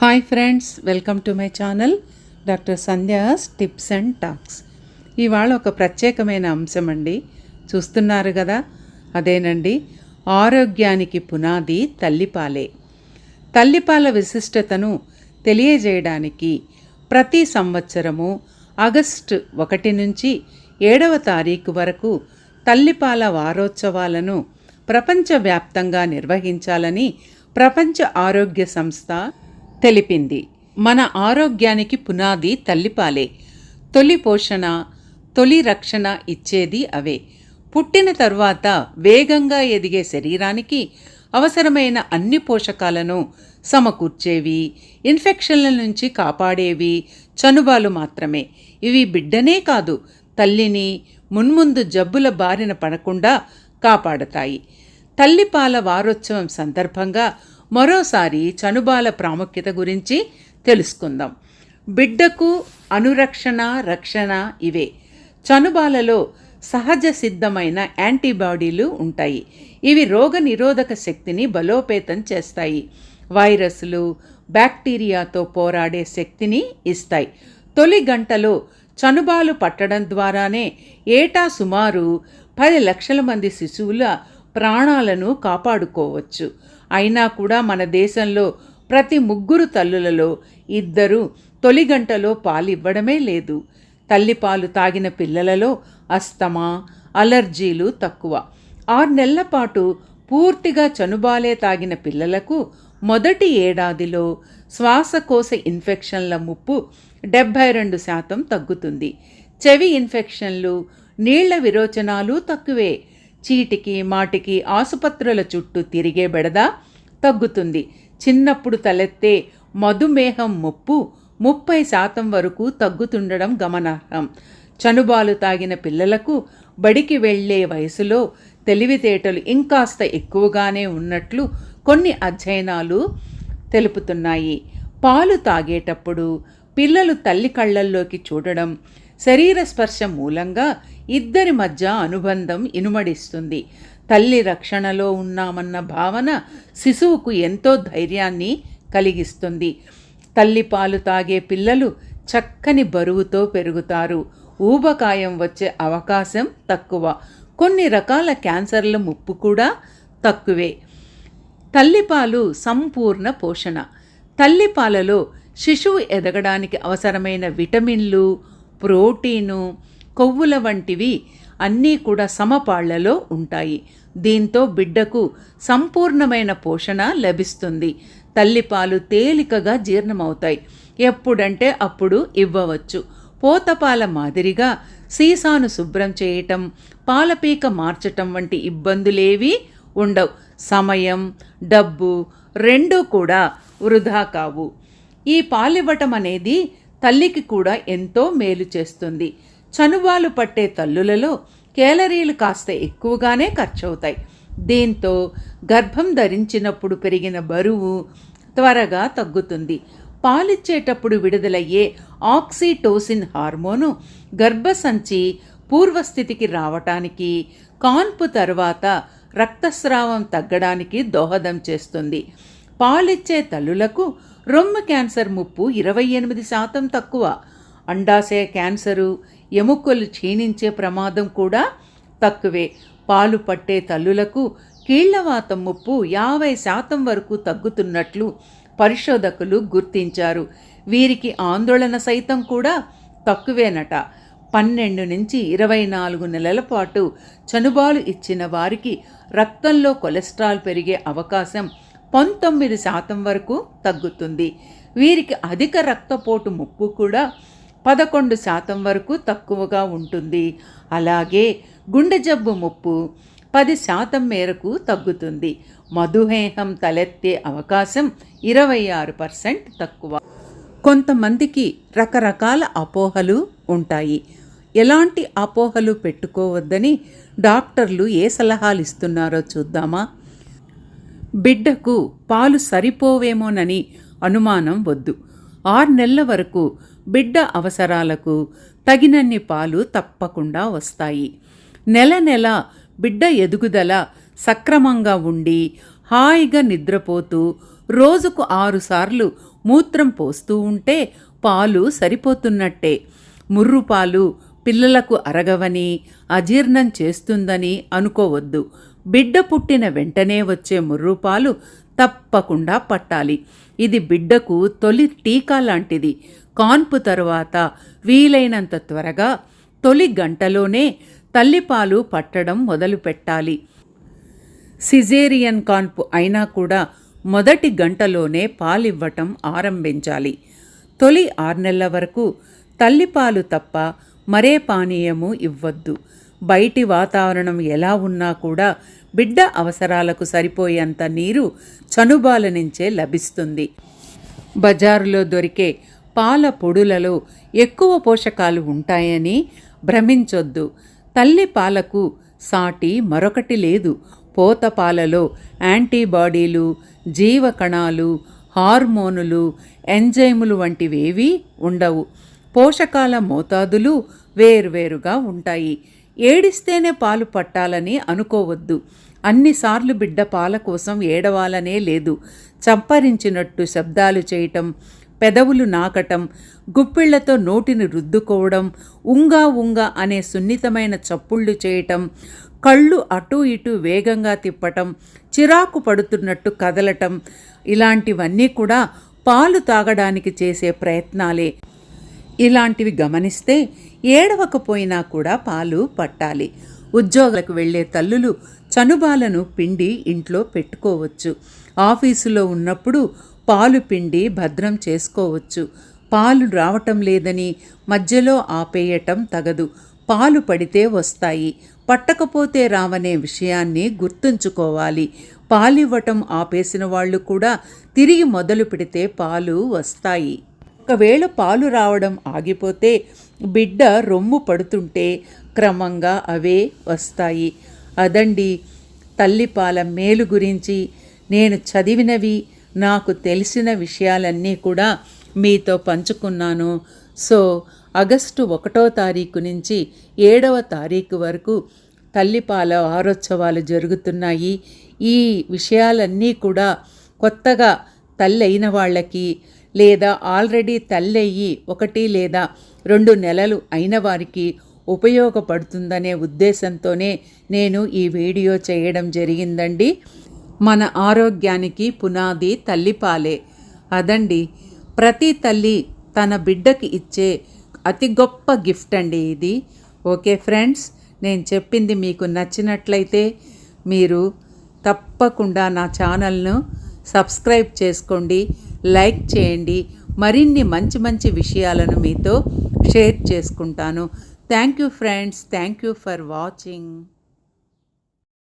Hi friends welcome to my channel doctor Sandhya's tips and talks. ఇవాళ ఒక ప్రత్యేకమైన అంశం అండి. చూస్తున్నారు కదా? అదేనండి ఆరోగ్యానికి పునాది తల్లిపాలే. తల్లిపాల విశిష్టతను తెలియజేయడానికి ప్రతి సంవత్సరము ఆగస్టు ఒకటి నుంచి ఏడవ తారీఖు వరకు తల్లిపాల వారోత్సవాలను ప్రపంచవ్యాప్తంగా నిర్వహించాలని ప్రపంచ ఆరోగ్య సంస్థ తెలిపింది. మన ఆరోగ్యానికి పునాది తల్లిపాలే. తొలి పోషణ తొలి రక్షణ ఇచ్చేది అవే. పుట్టిన తరువాత వేగంగా ఎదిగే శరీరానికి అవసరమైన అన్ని పోషకాలను సమకూర్చేవి ఇన్ఫెక్షన్ల నుంచి కాపాడేవి చనుబాలు మాత్రమే. ఇవి బిడ్డనే కాదు తల్లిని మున్ముందు జబ్బుల బారిన పడకుండా కాపాడతాయి. తల్లిపాల వారోత్సవం సందర్భంగా మరోసారి చనుబాల ప్రాముఖ్యత గురించి తెలుసుకుందాం. బిడ్డకు అనురక్షణ రక్షణ ఇవే. చనుబాలలో సహజ సిద్ధమైన యాంటీబాడీలు ఉంటాయి. ఇవి రోగ నిరోధక శక్తిని బలోపేతం చేస్తాయి. వైరస్లు బ్యాక్టీరియాతో పోరాడే శక్తిని ఇస్తాయి. తొలి గంటలో చనుబాలు పట్టడం ద్వారానే ఏటా సుమారు పది లక్షల మంది శిశువుల ప్రాణాలను కాపాడుకోవచ్చు. అయినా కూడా మన దేశంలో ప్రతి ముగ్గురు తల్లులలో ఇద్దరు తొలి గంటలో పాలివ్వడమే లేదు. తల్లిపాలు తాగిన పిల్లలలో అస్తమా అలర్జీలు తక్కువ. ఆరు నెలల పాటు పూర్తిగా చనుబాలే తాగిన పిల్లలకు మొదటి ఏడాదిలో శ్వాసకోశ ఇన్ఫెక్షన్ల ముప్పు డెబ్భై రెండు శాతం తగ్గుతుంది. చెవి ఇన్ఫెక్షన్లు నీళ్ళ విరోచనాలు తక్కువే. చీటికి మాటికి ఆసుపత్రుల చుట్టూ తిరిగే బెడద తగ్గుతుంది. చిన్నప్పుడు తలెత్తే మధుమేహం ముప్పు ముప్పై శాతం వరకు తగ్గుతుండడం గమనార్హం. చనుబాలు తాగిన పిల్లలకు బడికి వెళ్ళే వయసులో తెలివితేటలు ఇంకాస్త ఎక్కువగానే ఉన్నట్లు కొన్ని అధ్యయనాలు తెలుపుతున్నాయి. పాలు తాగేటప్పుడు పిల్లలు తల్లి కళ్ళల్లోకి చూడడం శరీర స్పర్శ మూలంగా ఇద్దరి మధ్య అనుబంధం ఇనుమడిస్తుంది. తల్లి రక్షణలో ఉన్నామన్న భావన శిశువుకు ఎంతో ధైర్యాన్ని కలిగిస్తుంది. తల్లి పాలు తాగే పిల్లలు చక్కని బరువుతో పెరుగుతారు. ఊబకాయం వచ్చే అవకాశం తక్కువ. కొన్ని రకాల క్యాన్సర్ల ముప్పు కూడా తక్కువే. తల్లిపాలు సంపూర్ణ పోషణ. తల్లిపాలలో శిశువు ఎదగడానికి అవసరమైన విటమిన్లు ప్రోటీను కొవ్వుల వంటివి అన్నీ కూడా సమపాళ్ళలో ఉంటాయి. దీంతో బిడ్డకు సంపూర్ణమైన పోషణ లభిస్తుంది. తల్లిపాలు తేలికగా జీర్ణమవుతాయి. ఎప్పుడంటే అప్పుడు ఇవ్వవచ్చు. పోతపాల మాదిరిగా సీసాను శుభ్రం చేయటం పాలపీక మార్చటం వంటి ఇబ్బందులేవీ ఉండవు. సమయం డబ్బు రెండూ కూడా వృధా కావు. ఈ పాలివ్వటం అనేది తల్లికి కూడా ఎంతో మేలు చేస్తుంది. చనువాలు పట్టే తల్లులలో కేలరీలు కాస్త ఎక్కువగానే ఖర్చవుతాయి. దీంతో గర్భం ధరించినప్పుడు పెరిగిన బరువు త్వరగా తగ్గుతుంది. పాలిచ్చేటప్పుడు విడుదలయ్యే ఆక్సిటోసిన్ హార్మోను గర్భసంచి పూర్వస్థితికి రావటానికి కాన్పు తర్వాత రక్తస్రావం తగ్గడానికి దోహదం చేస్తుంది. పాలిచ్చే తల్లులకు రొమ్ము క్యాన్సర్ ముప్పు ఇరవై ఎనిమిది శాతం తక్కువ. అండాశయ క్యాన్సరు ఎముకలు క్షీణించే ప్రమాదం కూడా తక్కువే. పాలు పట్టే తల్లులకు కీళ్ళవాతం ముప్పు యాభై శాతం వరకు తగ్గుతున్నట్లు పరిశోధకులు గుర్తించారు. వీరికి ఆందోళన సైతం కూడా తక్కువేనట. పన్నెండు నుంచి ఇరవై నాలుగు నెలల పాటు చనుబాలు ఇచ్చిన వారికి రక్తంలో కొలెస్ట్రాల్ పెరిగే అవకాశం పంతొమ్మిది శాతం వరకు తగ్గుతుంది. వీరికి అధిక రక్తపోటు ముప్పు కూడా పదకొండు శాతం వరకు తక్కువగా ఉంటుంది. అలాగే గుండె జబ్బు ముప్పు పది శాతం మేరకు తగ్గుతుంది. మధుమేహం తలెత్తే అవకాశం ఇరవై ఆరు పర్సెంట్ తక్కువ. కొంతమందికి రకరకాల అపోహలు ఉంటాయి. ఎలాంటి అపోహలు పెట్టుకోవద్దని డాక్టర్లు ఏ సలహాలు ఇస్తున్నారో చూద్దామా? బిడ్డకు పాలు సరిపోవేమోనని అనుమానం వద్దు. ఆరు నెలల వరకు బిడ్డ అవసరాలకు తగినన్ని పాలు తప్పకుండా వస్తాయి. నెల నెల బిడ్డ ఎదుగుదల సక్రమంగా ఉండి హాయిగా నిద్రపోతూ రోజుకు ఆరుసార్లు మూత్రం పోస్తూ ఉంటే పాలు సరిపోతున్నట్టే. ముర్రు పాలు పిల్లలకు అరగవని అజీర్ణం చేస్తుందని అనుకోవద్దు. బిడ్డ పుట్టిన వెంటనే వచ్చే ముర్రుపాలు తప్పకుండా పట్టాలి. ఇది బిడ్డకు తొలి టీకా లాంటిది. కాన్పు తరువాత వీలైనంత త్వరగా తొలి గంటలోనే తల్లిపాలు పట్టడం మొదలు పెట్టాలి. సిజేరియన్ కాన్పు అయినా కూడా మొదటి గంటలోనే పాలివ్వటం ఆరంభించాలి. తొలి ఆరు నెలల వరకు తల్లిపాలు తప్ప మరే పానీయము ఇవ్వద్దు. బయటి వాతావరణం ఎలా ఉన్నా కూడా బిడ్డ అవసరాలకు సరిపోయేంత నీరు చనుబాల నుంచే లభిస్తుంది. బజారులో దొరికే పాల పొడులలో ఎక్కువ పోషకాలు ఉంటాయని భ్రమించొద్దు. తల్లి పాలకు సాటి మరొకటి లేదు. పోత పాలలో యాంటీబాడీలు జీవకణాలు హార్మోనులు ఎంజైములు వంటివేవీ ఉండవు. పోషకాల మోతాదులు వేరువేరుగా ఉంటాయి. ఏడిస్తేనే పాలు పట్టాలని అనుకోవద్దు. అన్నిసార్లు బిడ్డ పాల కోసం ఏడవాలనే లేదు. చంపరించినట్టు శబ్దాలు చేయటం పెదవులు నాకటం గుప్పిళ్ళతో నోటిని రుద్దుకోవడం ఉంగా ఉంగా అనే సున్నితమైన చప్పుళ్ళు చేయటం కళ్ళు అటు ఇటు వేగంగా తిప్పటం చిరాకు పడుతున్నట్టు కదలటం ఇలాంటివన్నీ కూడా పాలు తాగడానికి చేసే ప్రయత్నాలే. ఇలాంటివి గమనిస్తే ఏడవకపోయినా కూడా పాలు పట్టాలి. ఉద్యోగులకు వెళ్ళే తల్లులు చనుబాలను పిండి ఇంట్లో పెట్టుకోవచ్చు. ఆఫీసులో ఉన్నప్పుడు పాలు పిండి భద్రం చేసుకోవచ్చు. పాలు రావటం లేదని మధ్యలో ఆపేయటం తగదు. పాలు పడితే వస్తాయి. పట్టకపోతే రావనే విషయాన్ని గుర్తుంచుకోవాలి. పాలివ్వటం ఆపేసిన వాళ్ళు కూడా తిరిగి మొదలు పెడితే పాలు వస్తాయి. ఒకవేళ పాలు రావడం ఆగిపోతే బిడ్డ రొమ్ము పడుతుంటే క్రమంగా అవే వస్తాయి. అదండి తల్లిపాల మేలు గురించి నేను చదివినవి నాకు తెలిసిన విషయాలన్నీ కూడా మీతో పంచుకున్నాను. సో ఆగస్టు ఒకటో తారీఖు నుంచి ఏడవ తారీఖు వరకు తల్లిపాల వారోత్సవాలు జరుగుతున్నాయి. ఈ విషయాలన్నీ కూడా కొత్తగా తల్లి అయిన వాళ్ళకి లేదా ఆల్రెడీ తల్లయ్యి ఒకటి లేదా రెండు నెలలు అయిన వారికి ఉపయోగపడుతుందనే ఉద్దేశంతోనే నేను ఈ వీడియో చేయడం జరిగిందండి. మన ఆరోగ్యానికి పునాది తల్లిపాలే. అదండి ప్రతి తల్లి తన బిడ్డకి ఇచ్చే అతి గొప్ప గిఫ్ట్ అండి ఇది. ఓకే ఫ్రెండ్స్ నేను చెప్పింది మీకు నచ్చినట్లయితే మీరు తప్పకుండా నా ఛానల్ను సబ్స్క్రైబ్ చేసుకోండి. లైక్ చేయండి. మరిన్ని మంచి మంచి విషయాలను మీతో షేర్ చేసుకుంటాను. Thank you friends. Thank you for watching.